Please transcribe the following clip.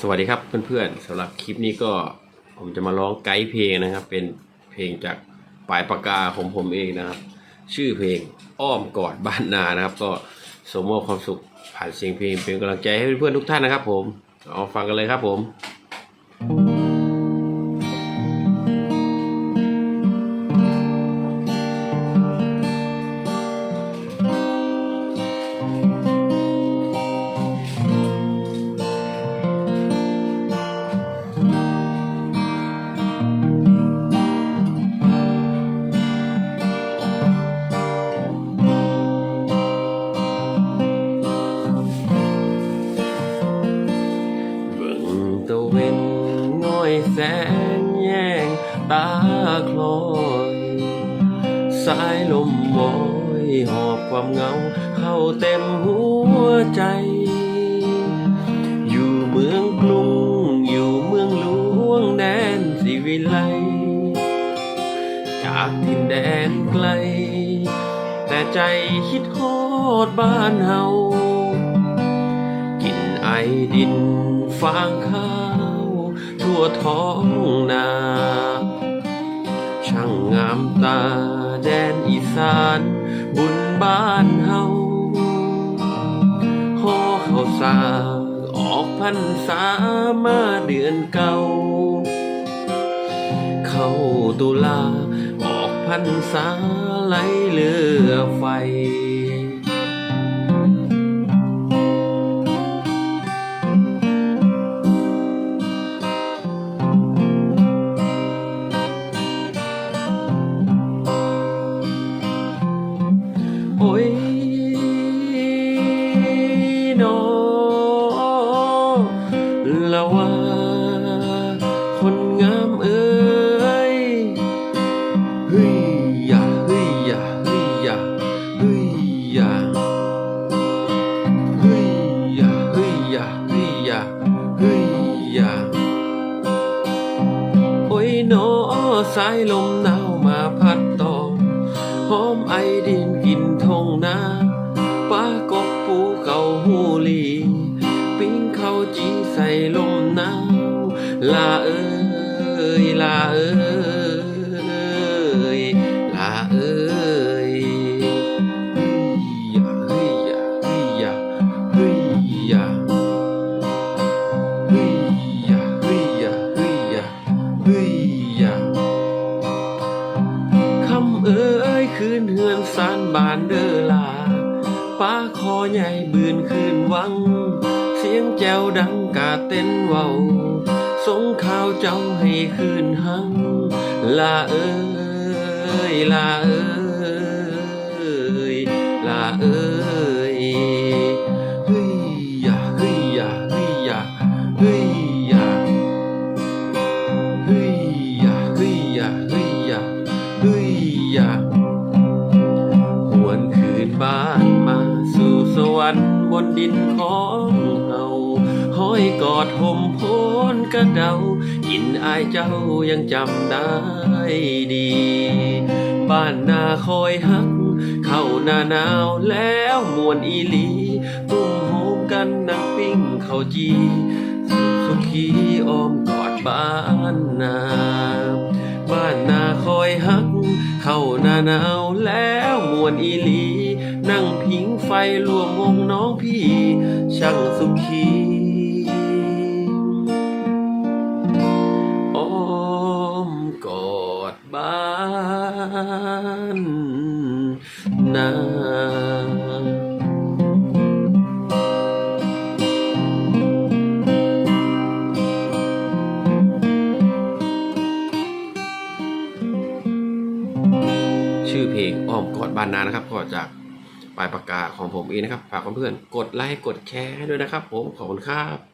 สวัสดีครับเพื่อนๆสำหรับคลิปนี้ก็ผมจะมาร้องไกด์เพลงนะครับ เป็นเพลงจากปลายปากกาของผมเองนะครับ ชื่อเพลงอ้อมกอดบ้านนานะครับ ก็สมมอบความสุขผ่านเสียงเพลงเป็นกำลังใจให้เพื่อนๆทุกท่านนะครับ ผมเอาฟังกันเลยครับผม แสงแย่งตาคลอยสายลมโอยหอบความเหงาเข้าเต็มหัวใจ อยู่เมืองกรุงอยู่เมืองหลวงแดนสิวิไลจากถิ่นแดนไกล แต่ใจคิดโคตรบ้านเฮากินไอดินฟางข้า ทั่วท้องนา ช่างงามตาแดนอีสานบุญบ้านเฮาห่อข้าวสาออกพรรษามาเดือนเก่า เข้าตุลาออกพรรษาไหลเรือไฟ ยา โอ้ยนอสายลมหนาวมาพัดตองหอมไอดินกินทงนาป้ากบปูเก่าหูลี ปิ้งข้าจีใส่ลมหนาวลาเอ้ยลาเอ้ย นเฮือนสานบานเดอลาป้าคอใหญ่บืนคืนวัง เสียงแจวดังกาเต้นเว้าสงข่าวเจ้าให้คืนหัง ลาเอ้ยลาเอ้ยลาเอ้ย บ้านมาสู่สวรรค์บนดินของเฮาห้อยกอดห่มโพนกระเดากินอายเจ้ายังจำได้ดี บ้านนาคอยฮัก เข้าหน้าหนาวแล้วมวนอีหลีตุ้มโฮมกันนั่งปิ้งข้าวจีสุขขีอ้อมกอดบ้านนาบ้านนาคอยฮัก เข้าหน้าหนาวแล้วมวนอีหลี ไฟรวมวงน้องพี่ ช่างสุขีอ้อมกอดบ้านนาชื่อเพลงอ้อมกอดบานนานะครับก็จาก ปลายปากกาของผมเองนะครับ ฝากเพื่อนๆกดไลค์กดแชร์ให้ด้วยนะครับ ผมขอบคุณครับ